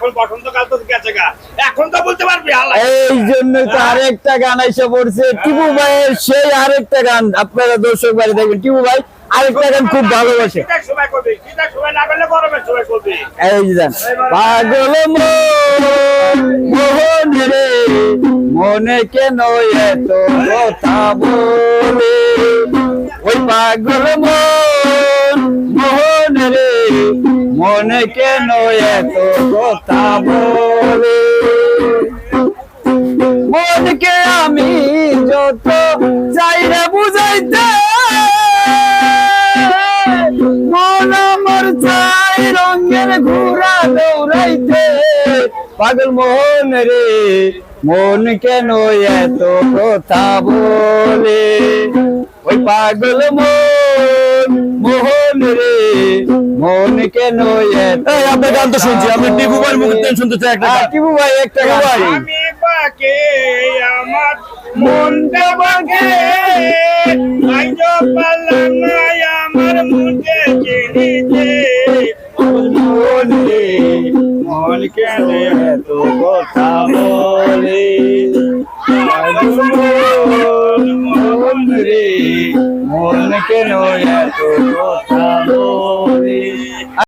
এখন বসন্তকাল তো গেছে গা। এখন তো বলতে পারবি এই জন্যই তো আরেকটা গান এসে পড়ছে। টিপু ভাইয়ের সেই আরেকটা গান আপনারা দর্শক বাড়ি দেখবেন। টিপু ভাই আরেকটা গান খুব ভালোবাসে। এই পাগল মন, মোহন রে মনে কেন এত কথা বলে? ওই পাগল মোহন রে। মনে কেন এত কথা বলে? মনকে আমি যত চাই রে বুঝাইতে, মন আমার চাই রঙের ঘোরা দৌড়াইতে। পাগল মোহন রে, মন কেন এত কথা বলে? ওই পাগল মন মন কেন এই আপনার গান তো শুনছি আপনি টিপু ভাইয়ের মুখে শুনতে চাই একটা গান। টিপু ভাই একটা গান। আমি পাকে আমার মনটা বাকে আইজ পারলাম না আমার মনকে চিনিতে মন রে মন কেন এত কথা বলে মন, মন রে মন কেন এত কথা বলে